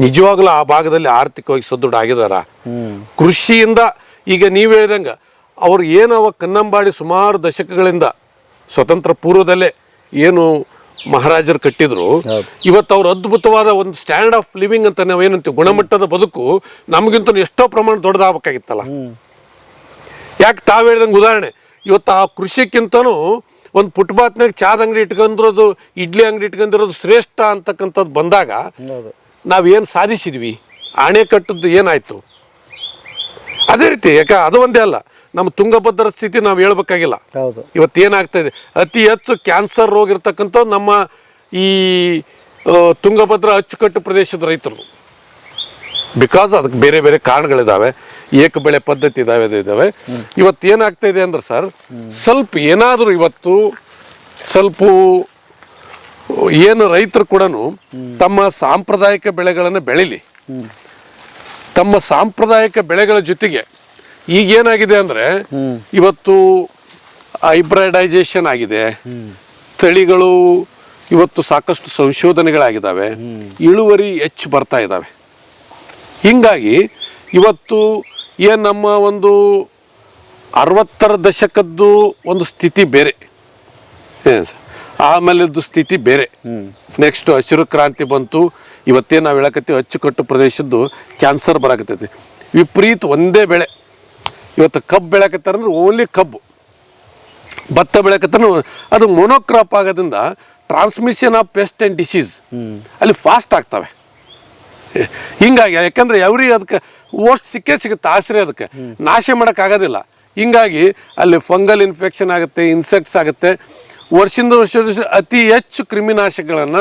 ನಿಜವಾಗ್ಲೂ ಆ ಭಾಗದಲ್ಲಿ ಆರ್ಥಿಕವಾಗಿ ಸದೃಢ ಆಗಿದಾರ. ಕೃಷಿಯಿಂದ ಈಗ ನೀವು ಹೇಳ್ದಂಗ ಅವ್ರು ಏನು ಅವ ಕನ್ನಂಬಾಡಿ ಸುಮಾರು ದಶಕಗಳಿಂದ ಸ್ವತಂತ್ರ ಪೂರ್ವದಲ್ಲೇ ಏನು ಮಹಾರಾಜರು ಕಟ್ಟಿದ್ರು. ಇವತ್ತು ಅವ್ರ ಅದ್ಭುತವಾದ ಒಂದು ಸ್ಟ್ಯಾಂಡರ್ಡ್ ಆಫ್ ಲಿವಿಂಗ್ ಅಂತ ನಾವು ಏನಂತೀವಿ ಗುಣಮಟ್ಟದ ಬದುಕು ನಮಗಿಂತ ಎಷ್ಟೋ ಪ್ರಮಾಣ ದೊಡ್ಡದಾಗಬೇಕಾಗಿತ್ತಲ್ಲ. ಯಾಕೆ ತಾವು ಹೇಳ್ದಂಗೆ ಉದಾಹರಣೆ ಇವತ್ತು ಆ ಕೃಷಿಕ್ಕಿಂತನೂ ಒಂದು ಫುಟ್ಪಾತ್ನಾಗ ಚಾದ ಅಂಗಡಿ ಇಟ್ಕೊಂಡಿರೋದು ಇಡ್ಲಿ ಅಂಗಡಿ ಇಟ್ಕೊಂಡಿರೋದು ಶ್ರೇಷ್ಠ ಅಂತಕ್ಕಂಥದ್ದು ಬಂದಾಗ ನಾವೇನು ಸಾಧಿಸಿದ್ವಿ? ಅಣೆಕಟ್ಟದ್ದು ಏನಾಯ್ತು? ಅದೇ ರೀತಿ ಯಾಕೆ ಅದು ಒಂದೇ ಅಲ್ಲ. ನಮ್ಮ ತುಂಗಭದ್ರ ಸ್ಥಿತಿ ನಾವು ಹೇಳ್ಬೇಕಾಗಿಲ್ಲ. ಹೌದು. ಇವತ್ತು ಏನಾಗ್ತಾ ಇದೆ? ಅತಿ ಹೆಚ್ಚು ಕ್ಯಾನ್ಸರ್ ರೋಗ ಇರ್ತಕ್ಕಂಥ ನಮ್ಮ ಈ ತುಂಗಭದ್ರ ತುಂಗಭದ್ರಾ ಅಚ್ಚುಕಟ್ಟು ಪ್ರದೇಶದ ರೈತರು. ಬಿಕಾಸ್ ಅದಕ್ಕೆ ಬೇರೆ ಬೇರೆ ಕಾರಣಗಳಿದಾವೆ. ಏಕ ಬೆಳೆ ಪದ್ಧತಿ ಇದಾವೆ ಇದಾವೆ. ಇವತ್ತು ಏನಾಗ್ತಾ ಇದೆ ಅಂದ್ರೆ ಸರ್, ಸ್ವಲ್ಪ ಏನಾದರೂ ಇವತ್ತು ಸ್ವಲ್ಪ ಏನು ರೈತರು ಕೂಡ ತಮ್ಮ ಸಾಂಪ್ರದಾಯಿಕ ಬೆಳೆಗಳನ್ನು ಬೆಳಿಲಿ. ತಮ್ಮ ಸಾಂಪ್ರದಾಯಿಕ ಬೆಳೆಗಳ ಜೊತೆಗೆ ಈಗ ಏನಾಗಿದೆ ಅಂದರೆ ಇವತ್ತು ಹೈಬ್ರಿಡೈಸೇಷನ್ ಆಗಿದೆ. ತಳಿಗಳು ಇವತ್ತು ಸಾಕಷ್ಟು ಸಂಶೋಧನೆಗಳಾಗಿದ್ದಾವೆ. ಇಳುವರಿ ಹೆಚ್ಚು ಬರ್ತಾ ಇದ್ದಾವೆ. ಹೀಗಾಗಿ ಇವತ್ತು ಏನು ನಮ್ಮ ಒಂದು ಅರವತ್ತರ ದಶಕದ್ದು ಒಂದು ಸ್ಥಿತಿ ಬೇರೆ. ಆಮೇಲೆ ಸರ್? ಆಮೇಲೆದ್ದು ಸ್ಥಿತಿ ಬೇರೆ. ನೆಕ್ಸ್ಟ್ ಹಸಿರು ಕ್ರಾಂತಿ ಬಂತು. ಇವತ್ತೇ ನಾವು ಹೇಳಕತ್ತೀವಿ ಅಚ್ಚುಕಟ್ಟು ಪ್ರದೇಶದ್ದು ಕ್ಯಾನ್ಸರ್ ಬರಾಕತ್ತೈತಿ. ವಿಪರೀತ ಒಂದೇ ಬೆಳೆ. ಇವತ್ತು ಕಬ್ಬು ಬೆಳಕತ್ತಾರ ಅಂದ್ರೆ ಓನ್ಲಿ ಕಬ್ಬು. ಭತ್ತ ಬೆಳಕತ್ತಾರ ಅದು ಮೊನೋಕ್ರಾಪ್ ಆಗೋದ್ರಿಂದ transmission of pest and disease ಅಲ್ಲಿ ಫಾಸ್ಟ್ ಆಗ್ತವೆ. ಹಿಂಗಾಗಿ, ಯಾಕಂದ್ರೆ ಎವ್ರಿ ಅದಕ್ಕೆ ಓಸ್ಟ್ ಸಿಕ್ಕೇ ಸಿಗುತ್ತೆ ಆಶ್ರಯ ಅದಕ್ಕೆ. ನಾಶ ಆಗೋದಿಲ್ಲ ಹಿಂಗಾಗಿ, ಅಲ್ಲಿ ಫಂಗಲ್ ಇನ್ಫೆಕ್ಷನ್ ಆಗುತ್ತೆ, ಇನ್ಸೆಕ್ಟ್ಸ್ ಆಗುತ್ತೆ. ವರ್ಷದಿಂದ ವರ್ಷ ಅತಿ ಹೆಚ್ಚು ಕ್ರಿಮಿನಾಶಕಗಳನ್ನ,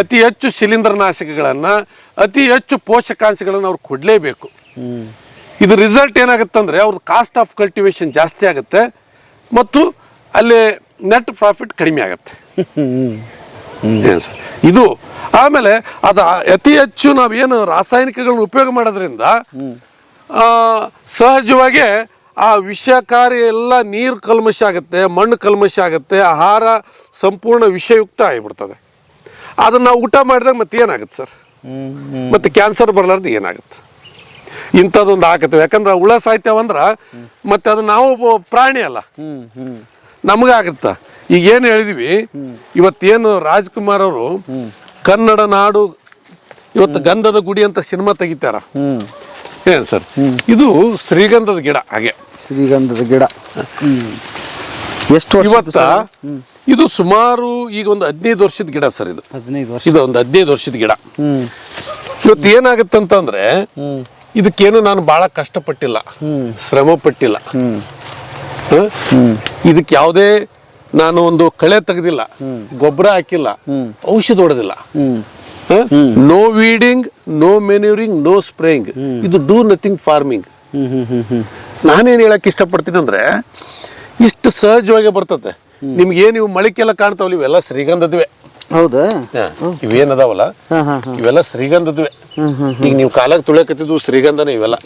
ಅತಿ ಹೆಚ್ಚು ಶಿಲೀಂಧ್ರನಾಶಕಗಳನ್ನು, ಅತಿ ಹೆಚ್ಚು ಪೋಷಕಾಂಶಗಳನ್ನು ಅವ್ರು ಕೊಡಲೇಬೇಕು. ಇದು ರಿಸಲ್ಟ್ ಏನಾಗುತ್ತಂದ್ರೆ ಅವ್ರ ಕಾಸ್ಟ್ ಆಫ್ ಕಲ್ಟಿವೇಶನ್ ಜಾಸ್ತಿ ಆಗುತ್ತೆ, ಮತ್ತು ಅಲ್ಲಿ ನೆಟ್ ಪ್ರಾಫಿಟ್ ಕಡಿಮೆ ಆಗುತ್ತೆ. ಏನ್ ಸರ್? ಇದು ಆಮೇಲೆ ಅದು ಅತಿ ಹೆಚ್ಚು ನಾವೇನು ರಾಸಾಯನಿಕಗಳನ್ನ ಉಪಯೋಗ ಮಾಡೋದ್ರಿಂದ ಸಹಜವಾಗಿ ಆ ವಿಷಕಾರಿ ಎಲ್ಲ ನೀರು ಕಲ್ಮಶ ಆಗುತ್ತೆ ಮಣ್ಣು ಕಲ್ಮಶ ಆಗುತ್ತೆ ಆಹಾರ ಸಂಪೂರ್ಣ ವಿಷಯುಕ್ತ ಆಗಿಬಿಡ್ತದೆ. ಅದನ್ನು ಊಟ ಮಾಡಿದಾಗ ಮತ್ತೆ ಏನಾಗುತ್ತೆ ಸರ್ ಮತ್ತೆ ಕ್ಯಾನ್ಸರ್ ಬರಲಾರ್ದು ಏನಾಗುತ್ತೆ? ಇಂಥದ್ದೊಂದು ಹಾಕತ್ತೇವೆ ಯಾಕಂದ್ರೆ ಹುಳ ಸಾಯ್ತೇವಂದ್ರೆ ಮತ್ತೆ ಅದು ನಾವು ಪ್ರಾಣಿ ಅಲ್ಲ. ನಮಗಾಗುತ್ತ? ಈಗ ಏನು ಹೇಳಿದ್ವಿ? ಇವತ್ತೇನು ರಾಜ್ಕುಮಾರ್ ಅವರು ಕನ್ನಡ ನಾಡು ಇವತ್ತು ಗಂಧದ ಗುಡಿ ಅಂತ ಸಿನಿಮಾ ತೆಗಿತಾರ. ಏನು ಸರ್? ಇದು ಶ್ರೀಗಂಧದ ಗಿಡ ಹಾಗೆ. ಶ್ರೀಗಂಧದ ಗಿಡ. ಎಷ್ಟು ಇವತ್ತ ಇದು ಸುಮಾರು ಈಗ ಒಂದು ಹದಿನೈದು ವರ್ಷದ ಗಿಡ ಸರ್ ಇದು. ಇದು ಒಂದು ಹದಿನೈದು ವರ್ಷದ ಗಿಡ. ಇವತ್ತು ಏನಾಗುತ್ತಂತಂದ್ರೆ ಇದಕ್ಕೇನು ನಾನು ಬಹಳ ಕಷ್ಟಪಟ್ಟಿಲ್ಲ. ಶ್ರಮ ಪಟ್ಟಿಲ್ಲ? ಇದಕ್ಕೆ ಯಾವುದೇ ನಾನು ಒಂದು ಕಳೆ ತೆಗೆದಿಲ್ಲ ಗೊಬ್ಬರ ಹಾಕಿಲ್ಲ ಔಷಧ ಹೊಡೆದಿಲ್ಲ. No weeding no manuring no spraying ಇದು ಡೂ ನಥಿಂಗ್ ಫಾರ್ಮಿಂಗ್ ನಾನೇನು ಹೇಳಕ್ ಇಷ್ಟಪಡ್ತೀನಿ ಅಂದ್ರೆ ಇಷ್ಟು ಸಹಜವಾಗಿ ಬರ್ತತೆ ನಿಮ್ಗೆ ಏನು ಇವು ಮಳಿಕೆಲ್ಲ ಕಾಣ್ತಾವಲ್ಲ ಇವೆಲ್ಲ ಶ್ರೀಗಂಧದ್ವೆ ಹೌದಾ? ಇವೇನದಾವಲ್ಲ? ಇವೆಲ್ಲ ಶ್ರೀಗಂಧದ್ವೆ ಈಗ ನೀವು ಕಾಲಾಗ ತುಳಿಯಕತ್ತಿದ್ವು ಶ್ರೀಗಂಧನೇ ಇವೆಲ್ಲ.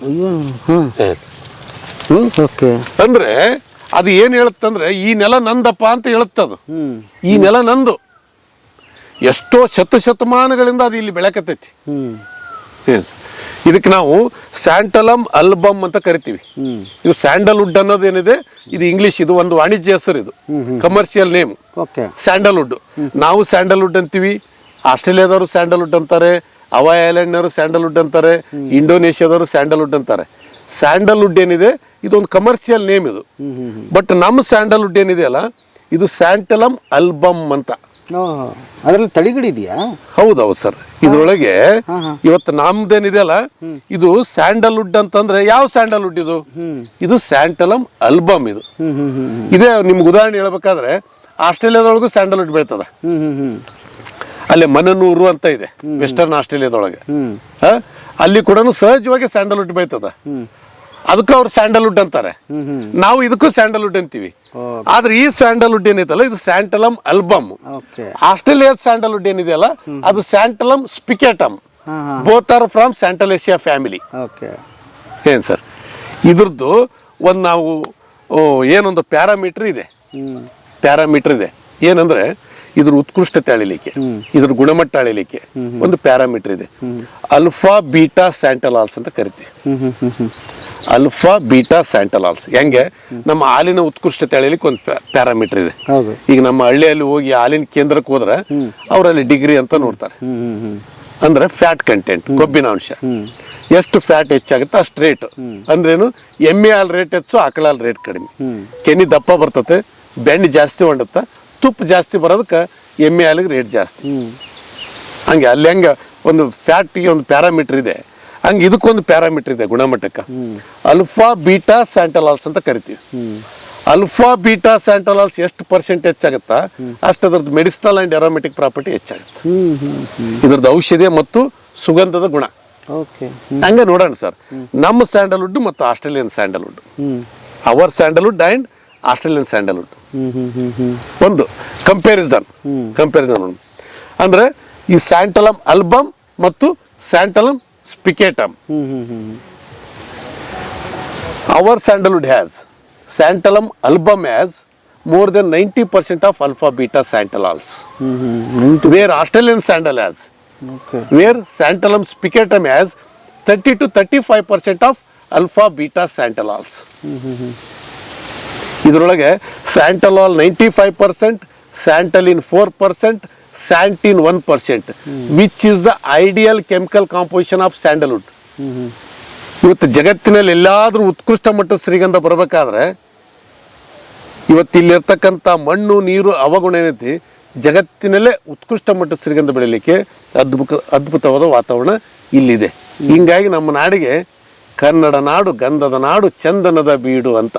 ಅಂದ್ರೆ ಅದು ಏನು ಹೇಳುತ್ತಂದ್ರೆ ಈ ನೆಲ ನಂದಪ್ಪ ಅಂತ ಹೇಳುತ್ತದು. ಅದು ಈ ನೆಲ ನಂದು. ಎಷ್ಟೋ ಶತ ಶತಮಾನಗಳಿಂದ ಅದು ಇಲ್ಲಿ ಬೆಳಕತ್ತೈತಿ. ಇದಕ್ಕೆ ನಾವು ಸ್ಯಾಂಟಲಮ್ ಆಲ್ಬಮ್ ಅಂತ ಕರಿತೀವಿ. ಇದು ಸ್ಯಾಂಡಲ್ವುಡ್ ಅನ್ನೋದು ಏನಿದೆ ಇದು ಇಂಗ್ಲಿಷ್ ಇದು ಒಂದು ವಾಣಿಜ್ಯ ಹೆಸರು ಇದು. Commercial name okay sandalwood. ನಾವು ಸ್ಯಾಂಡಲ್ವುಡ್ ಅಂತೀವಿ. ಆಸ್ಟ್ರೇಲಿಯಾದವರು ಸ್ಯಾಂಡಲ್ವುಡ್ ಅಂತಾರೆ. ಅವೈ ಐಲ್ಯಾಂಡ್ನವರು ಸ್ಯಾಂಡಲ್ವುಡ್ ಅಂತಾರೆ. ಇಂಡೋನೇಷ್ಯಾದವರು ಸ್ಯಾಂಡಲ್ವುಡ್ ಅಂತಾರೆ. ಸ್ಯಾಂಡಲ್ವುಡ್ ಏನಿದೆ? ಇದೊಂದು ಕಮರ್ಷಿಯಲ್ ನೇಮ್ ಇದು. ಬಟ್ ನಮ್ಮ ಸ್ಯಾಂಡಲ್ವುಡ್ ಏನಿದೆ ಅಲ್ಲ ಇದು ಸ್ಯಾಂಟಲಮ್ ಆಲ್ಬಮ್ ಅಂತ. ಅದರಲ್ಲಿ ತಳಿಗಳಿದೆಯಾ ಹೌದೌದು ಸರ್. ಇದ್ರೊಳಗೆ ಇವತ್ತು ನಮ್ದೇನಿದೆ ಅಲ್ಲ ಇದು ಸ್ಯಾಂಡಲ್ವುಡ್ ಅಂತಂದ್ರೆ ಯಾವ ಸ್ಯಾಂಡಲ್ವುಡ್ ಇದು? ಇದು ಸ್ಯಾಂಟಲಮ್ ಆಲ್ಬಮ್ ಇದು. ಇದೇ ನಿಮ್ಗೆ ಉದಾಹರಣೆ ಹೇಳ್ಬೇಕಾದ್ರೆ ಆಸ್ಟ್ರೇಲಿಯಾದೊಳಗೂ ಸ್ಯಾಂಡಲ್ವುಡ್ ಬೆಳ್ತದ. ಅಲ್ಲಿ ಮನನೂರು ಅಂತ ಇದೆ ವೆಸ್ಟರ್ನ್ ಆಸ್ಟ್ರೇಲಿಯಾದೊಳಗೆ. ಅಲ್ಲಿ ಕೂಡ ಸಹಜವಾಗಿ ಸ್ಯಾಂಡಲ್ವುಡ್ ಬೈತದ. ಅದಕ್ಕೆ ಅವ್ರು ಸ್ಯಾಂಡಲ್ವುಡ್ ಅಂತಾರೆ. ನಾವು ಇದಕ್ಕೂ ಸ್ಯಾಂಡಲ್ವುಡ್ ಅಂತೀವಿ. ಆದ್ರೆ ಈ ಸ್ಯಾಂಡಲ್ವುಡ್ ಏನೈತಲ್ಲ ಇದು santalum album. Okay. Australia sandalwood ಏನಿದೆಯಲ್ಲ ಅದು santalum spicatum. Both are from santalaceae family ಏನು ಸರ್? ಇದ್ರದ್ದು ಒಂದು ನಾವು ಏನೊಂದು ಪ್ಯಾರಾಮೀಟರ್ ಇದೆ. ಪ್ಯಾರಾಮೀಟರ್ ಇದೆ. ಏನಂದ್ರೆ ಇದ್ರ ಉತ್ಕೃಷ್ಟತೆ ಅಳಿಲಿಕ್ಕೆ ಇದ್ರ ಗುಣಮಟ್ಟ ಅಳಿಲಿಕ್ಕೆ ಒಂದು ಪ್ಯಾರಾಮೀಟರ್ ಇದೆ. ಅಲ್ಫಾ ಬೀಟಾ ಸ್ಯಾಂಟಲಾಲ್ಸ್ ಅಂತ ಕರಿತೀವಿ. Alpha beta santalols. ಹೆಂಗೆ? ನಮ್ಮ ಹಾಲಿನ ಉತ್ಕೃಷ್ಟತೆ ಅಳಿಲಿಕ್ಕೆ ಒಂದು ಪ್ಯಾರಾಮೀಟರ್ ಇದೆ. ಈಗ ನಮ್ಮ ಹಳ್ಳಿಯಲ್ಲಿ ಹೋಗಿ ಹಾಲಿನ ಕೇಂದ್ರಕ್ಕೆ ಹೋದ್ರೆ ಅವರಲ್ಲಿ ಡಿಗ್ರಿ ಅಂತ ನೋಡ್ತಾರೆ. ಅಂದ್ರೆ ಫ್ಯಾಟ್ ಕಂಟೆಂಟ್ ಕೊಬ್ಬಿನ ಅಂಶ. ಎಷ್ಟು ಫ್ಯಾಟ್ ಹೆಚ್ಚಾಗುತ್ತೆ ಅಷ್ಟು ರೇಟ್. ಅಂದ್ರೇನು ಎಮ್ಮೆ ಹಾಲು ರೇಟ್ ಹೆಚ್ಚು ಆಕಳ ಹಾಲ್ ರೇಟ್ ಕಡಿಮೆ. ಕೆನಿ ದಪ್ಪ ಬರ್ತತೆ ಬೆಣ್ಣೆ ಜಾಸ್ತಿ ಹೊಂಡುತ್ತೆ ತುಪ್ಪ ಜಾಸ್ತಿ ಬರೋದಕ್ಕೆ ಎಮ್ಮೆ ಹಾಲಿಗೆ ರೇಟ್ ಜಾಸ್ತಿ. ಹಂಗೆ ಅಲ್ಲಿ ಹೆಂಗೆ ಒಂದು ಫ್ಯಾಟಿಗೆ ಒಂದು ಪ್ಯಾರಾಮೀಟರ್ ಇದೆ. ಹಂಗೆ ಇದಕ್ಕೊಂದು ಪ್ಯಾರಾಮೀಟರ್ ಇದೆ ಗುಣಮಟ್ಟಕ್ಕೆ. ಅಲ್ಫಾ ಬೀಟಾ ಸ್ಯಾಂಟಲಾಲ್ಸ್ ಅಂತ ಕರಿತೀವಿ. ಅಲ್ಫಾ ಬೀಟಾ ಸ್ಯಾಂಟಲಾಲ್ಸ್ ಎಷ್ಟು ಪರ್ಸೆಂಟ್ ಹೆಚ್ಚಾಗುತ್ತಾ ಅಷ್ಟು ಅದ್ರದ್ದು ಮೆಡಿಸಿನಲ್ ಆ್ಯಂಡ್ ಎರೋಮೆಟಿಕ್ ಪ್ರಾಪರ್ಟಿ ಹೆಚ್ಚಾಗುತ್ತೆ. ಇದ್ರದ್ದು ಔಷಧಿ ಮತ್ತು ಸುಗಂಧದ ಗುಣ. ಓಕೆ ಹಂಗೆ ನೋಡೋಣ ಸರ್. ನಮ್ಮ ಸ್ಯಾಂಡಲ್ವುಡ್ ಮತ್ತು Australian sandalwood. Our sandalwood and Australian sandalwood ಒಂದು ಕಂಪ್ಯಾರಿಸನ್ ಕಂಪ್ಯಾರಿಸನ್ ಅಂದ್ರೆ ಈ ಸ್ಯಾಂಟಲಮ್ ಆಲ್ಬಮ್ ಮತ್ತು santalum ಸ್ಪಿಕೇಟಮ್ our sandalwood has santalum album has more than 90% of alpha beta santalols ಹ್ಞೂ ಹ್ಞೂ where australian sandal has okay where santalum spicatum has 30 to 35% of alpha beta santalols ಇದರೊಳಗೆ santalol ninety five percent, santalene four percent, santene one percent which is the ideal chemical composition of sandalwood ಇವತ್ತು ಜಗತ್ತಿನಲ್ಲಿ ಎಲ್ಲಾದರೂ ಉತ್ಕೃಷ್ಟ ಮಟ್ಟದ ಶ್ರೀಗಂಧ ಬರಬೇಕಾದ್ರೆ ಇವತ್ತು ಇಲ್ಲಿರ್ತಕ್ಕಂಥ ಮಣ್ಣು, ನೀರು, ಅವಗುಣ ಏನೈತಿ, ಜಗತ್ತಿನಲ್ಲೇ ಉತ್ಕೃಷ್ಟ ಮಟ್ಟದ ಶ್ರೀಗಂಧ ಬೆಳಿಲಿಕ್ಕೆ ಅದ್ಭುತ, ಅದ್ಭುತವಾದ ವಾತಾವರಣ ಇಲ್ಲಿದೆ. ಹಿಂಗಾಗಿ ನಮ್ಮ ನಾಡಿಗೆ ಕನ್ನಡ ನಾಡು, ಗಂಧದ ನಾಡು, ಚಂದನದ ಬೀಡು ಅಂತ.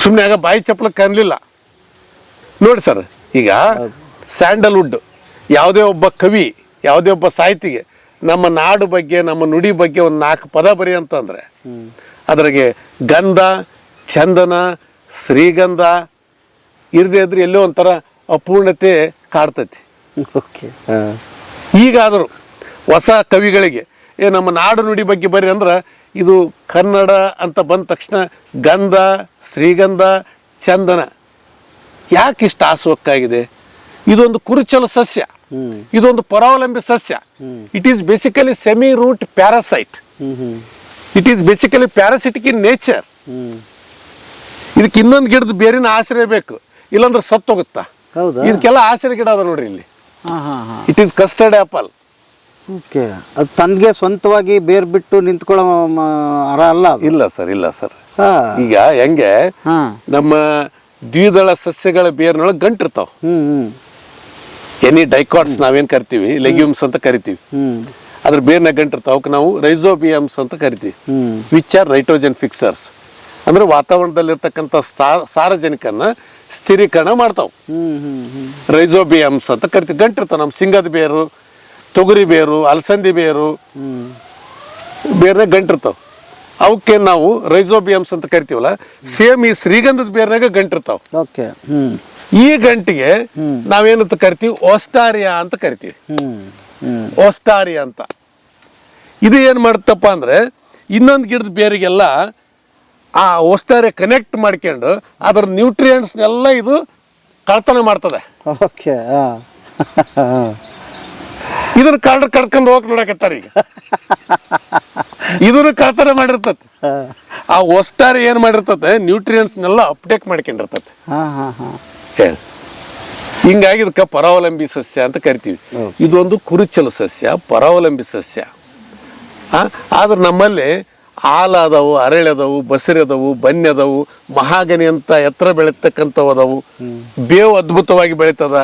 ಸುಮ್ಮನೆ ಆಗ ಬಾಯಿ ಚಪ್ಪಲ ಕನ್ಲಿಲ್ಲ. ನೋಡಿ ಸರ್ ಈಗ ಸ್ಯಾಂಡಲ್ವುಡ್ ಯಾವುದೇ ಒಬ್ಬ ಕವಿ ಯಾವುದೇ ಒಬ್ಬ ಸಾಹಿತಿಗೆ ನಮ್ಮ ನಾಡು ಬಗ್ಗೆ ನಮ್ಮ ನುಡಿ ಬಗ್ಗೆ ಒಂದು ನಾಲ್ಕು ಪದ ಬರಿ ಅಂತಂದ್ರೆ ಅದ್ರಾಗೆ ಗಂಧ ಚಂದನ ಶ್ರೀಗಂಧ ಇರದೇ ಇದ್ರೆ ಎಲ್ಲೋ ಒಂಥರ ಅಪೂರ್ಣತೆ ಕಾಡ್ತೈತಿ. ಓಕೆ. ಈಗಾದರೂ ಹೊಸ ಕವಿಗಳಿಗೆ ಏ ನಮ್ಮ ನಾಡು ನುಡಿ ಬಗ್ಗೆ ಬರ್ರಿ ಅಂದ್ರೆ ಇದು ಕನ್ನಡ ಅಂತ ಬಂದ ತಕ್ಷಣ ಗಂಧ ಶ್ರೀಗಂಧ ಚಂದನ. ಯಾಕೆ ಇಷ್ಟು ಆಸುವಕ್ಕಾಗಿದೆ ಇದೊಂದು ಕುರುಚಲ ಸಸ್ಯ. ಇದೊಂದು ಪರಾವಲಂಬಿ ಸಸ್ಯ. It is basically semi root parasite it is basically parasitic in nature ಇದಕ್ಕೆ ಇನ್ನೊಂದು ಗಿಡದ ಬೇರಿನ ಆಶ್ರಯ ಬೇಕು. ಇಲ್ಲಾಂದ್ರೆ ಸತ್ತೋಗುತ್ತಾ? ಇದಕ್ಕೆಲ್ಲ ಆಶ್ರಯ ಗಿಡ ಅದ ನೋಡ್ರಿ ಇಲ್ಲಿ. It is custard apple okay. ಅದು ತನಗೆ ಸ್ವಂತವಾಗಿ ಬೇರ್ ಬಿಟ್ಟು ನಿಂತ್ಕೊಳ್ಳೋ ಮ- ಅರ ಅಲ್ಲ ಅದು? ಇಲ್ಲ ಸರ್ ಇಲ್ಲ ಸರ್. ಹಾಂ. ಈಗ ಹೆಂಗೆ ಹಾಂ. ನಮ್ಮ ದ್ವಿದಳ ಸಸ್ಯಗಳ ಬೇರ್ನೊಳಗೆ ಗಂಟಿರ್ತಾವ. ಎನಿ ಡೈಕಾಟ್ಸ್ ನಾವೇನ್ ಕರಿತೀವಿ? ಲೆಗ್ಯೂಮ್ಸ್ ಅಂತ ಕರಿತೀವಿ. ಅದ್ರ ಬೇರ್ನ ಗಂಟಿರ್ತಾವ. ಅವಕ್ಕೆ ನಾವು ರೈಸೋಬಿಯಮ್ಸ್ ಅಂತ ಕರಿತೀವಿ. Which are nitrogen fixers. ಅಂದ್ರೆ ವಾತಾವರಣದಲ್ಲಿರ್ತಕ್ಕಂಥ ಸಾ- ಸಾರಜನಕನ ಸ್ಥಿರೀಕರಣ ಮಾಡ್ತಾವ. ಹ್ಮ್ ಹ್ಮ್ ರೈಸೋಬಿಯಮ್ಸ್ ಅಂತ ಕರಿತೀವಿ. ಗಂಟಿರ್ತಾವ. ನಮ್ಮ ಸಿಂಗದ ಬೇರು ತೊಗರಿ ಬೇರು ಅಲಸಂದಿ ಬೇರು ಬೇರೆ ಗಂಟಿರ್ತಾವೆ. ಅವಕ್ಕೆ ನಾವು ರೈಸೋಬಿಯಮ್ಸ್ ಅಂತ ಕರಿತೀವಲ್ಲ ಸೇಮ್ ಈ ಶ್ರೀಗಂಧದ ಬೇರ್ನಾಗ ಗಂಟಿರ್ತಾವೆ. ಓಕೆ ಈ ಗಂಟಿಗೆ ನಾವೇನಂತ ಕರಿತೀವಿ? ಓಸ್ಟಾರಿಯಾ ಅಂತ ಕರಿತೀವಿ. ಓಸ್ಟಾರಿಯಾ ಅಂತ. ಇದು ಏನು ಮಾಡುತ್ತಪ್ಪ ಅಂದರೆ ಇನ್ನೊಂದು ಗಿಡದ ಬೇರಿಗೆಲ್ಲ ಆ ಓಸ್ಟಾರಿಯಾ ಕನೆಕ್ಟ್ ಮಾಡ್ಕೊಂಡು ಅದರ ನ್ಯೂಟ್ರಿಯೆಂಟ್ಸ್ನೆಲ್ಲ ಇದು ಕಳ್ತನ ಮಾಡ್ತದೆ. ಓಕೆ ಇದನ್ನ ಕಳ್ರ ಕಡ್ಕೊಂಡು ಹೋಗಕ್ ನೋಡಕತ್ತಾರ ಈಗ. ಇದನ್ನ ಕಳ್ತನ ಮಾಡಿರ್ತತಿ. ಆ ಒಸ್ಟಾರ್ ಏನ್ ಮಾಡಿರ್ತತೆ ನ್ಯೂಟ್ರಿಯೆಂಟ್ಸ್ನೆಲ್ಲ ಅಪ್ಡೇಟ್ ಮಾಡ್ಕೊಂಡಿರ್ತತೆ. ಹೇಳಿ. ಹಿಂಗಾಗಿ ಇದಕ್ಕೆ ಪರಾವಲಂಬಿ ಸಸ್ಯ ಅಂತ ಕರಿತೀವಿ. ಇದೊಂದು ಕುರುಚಲ ಸಸ್ಯ ಪರಾವಲಂಬಿ ಸಸ್ಯ. ಆದ್ರೆ ನಮ್ಮಲ್ಲಿ ಆಲ ಅದಾವು ಅರಳೆ ಅದಾವು ಬಸರಿ ಅದಾವು ಬನ್ನಿ ಅದಾವು ಮಹಾಗನಿ ಅಂತ ಎತ್ತರ ಬೆಳೀತಕ್ಕಂಥವು ಅದಾವು. ಬೇವು ಅದ್ಭುತವಾಗಿ ಬೆಳೀತದ.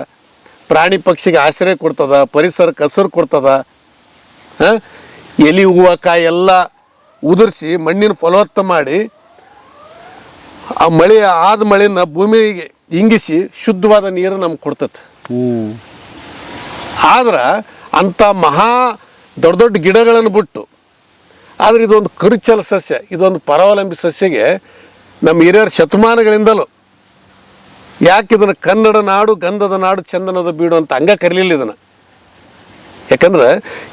ಪ್ರಾಣಿ ಪಕ್ಷಿಗೆ ಆಶ್ರಯ ಕೊಡ್ತದ, ಪರಿಸರ ಕಸರು ಕೊಡ್ತದ ಎಲಿ ಹೂವ ಕಾಯಿ ಎಲ್ಲ ಉದುರಿಸಿ ಮಣ್ಣಿನ ಫಲವತ್ತ ಮಾಡಿ ಆ ಮಳೆ ಆದ ಮಳೆನ ಭೂಮಿಗೆ ಇಂಗಿಸಿ ಶುದ್ಧವಾದ ನೀರು ನಮ್ಗೆ ಕೊಡ್ತದೆ ಆದ್ರೆ ಅಂಥ ಮಹಾ ದೊಡ್ಡ ದೊಡ್ಡ ಗಿಡಗಳನ್ನು ಬಿಟ್ಟು, ಆದರೆ ಇದೊಂದು ಕರುಚಲ ಸಸ್ಯ, ಇದೊಂದು ಪರಾವಲಂಬಿ ಸಸ್ಯಗೆ ನಮ್ಮ ಹಿರಿಯರ ಶತಮಾನಗಳಿಂದಲೂ ಯಾಕೆ ಇದನ್ನು ಕನ್ನಡ ನಾಡು, ಗಂಧದ ನಾಡು, ಚಂದನದ ಬೀಡು ಅಂತ ಹಂಗ ಕರೀಲಿಲ್ಲ ಇದನ್ನು? ಯಾಕಂದ್ರೆ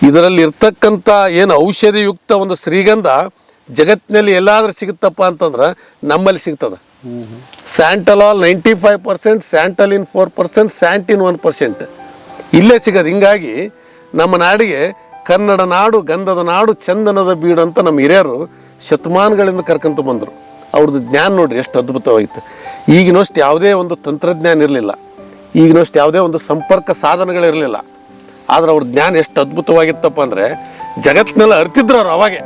ಇದರಲ್ಲಿ ಇರ್ತಕ್ಕಂಥ ಏನು ಔಷಧಿಯುಕ್ತ ಒಂದು ಶ್ರೀಗಂಧ ಜಗತ್ತಿನಲ್ಲಿ ಎಲ್ಲಾದರೂ ಸಿಗುತ್ತಪ್ಪ ಅಂತಂದ್ರೆ ನಮ್ಮಲ್ಲಿ ಸಿಗ್ತದೆ. Santalol ninety five percent, santalene four percent, santene one percent. ಇಲ್ಲೇ ಸಿಗೋದು. ಹಿಂಗಾಗಿ ನಮ್ಮ ನಾಡಿಗೆ ಕನ್ನಡ ನಾಡು, ಗಂಧದ ನಾಡು, ಚಂದನದ ಬೀಡು ಅಂತ ನಮ್ಮ ಹಿರಿಯರು ಶತಮಾನಗಳಿಂದ ಕರ್ಕೊಂತ ಬಂದರು. ಅವ್ರದ್ದು ಜ್ಞಾನ ನೋಡ್ರಿ ಎಷ್ಟು ಅದ್ಭುತವಾಗಿತ್ತು ಈಗಿನಷ್ಟು ಯಾವುದೇ ಒಂದು ತಂತ್ರಜ್ಞಾನ ಇರಲಿಲ್ಲ. ಈಗಿನಷ್ಟು ಯಾವುದೇ ಒಂದು ಸಂಪರ್ಕ ಸಾಧನಗಳಿರಲಿಲ್ಲ ಆದ್ರೆ ಅವ್ರ ಜ್ಞಾನ ಎಷ್ಟು ಅದ್ಭುತವಾಗಿತ್ತಪ್ಪ ಅಂದರೆ ಜಗತ್ತಿನೆಲ್ಲ ಅರ್ತಿದ್ರು ಅವ್ರು ಅವಾಗೆ.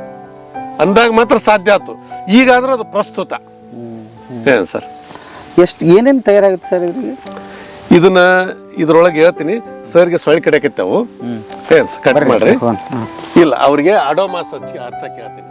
ಅಂದಾಗ ಮಾತ್ರ ಸಾಧ್ಯ ಆಯ್ತು ಈಗಾದ್ರೆ ಅದು ಪ್ರಸ್ತುತ. ಏನು ಸರ್? ಎಷ್ಟು ಏನೇನು ತಯಾರಾಗುತ್ತೆ ಸರ್ ಇದ್ರಿಗೆ ಇದನ್ನ ಇದ್ರೊಳಗೆ ಹೇಳ್ತೀನಿ. ಸರ್ಗೆ ಸೊಳ್ಳೆ ಕಡೆ ಏನು ಕಟ್ ಮಾಡ್ರಿ. ಇಲ್ಲ ಅವ್ರಿಗೆ ಅಡೋಮಾಸ್ ಹಚ್ಚಿ ಹಚ್ಚಕ್ಕೆ ಹೇಳ್ತೀನಿ.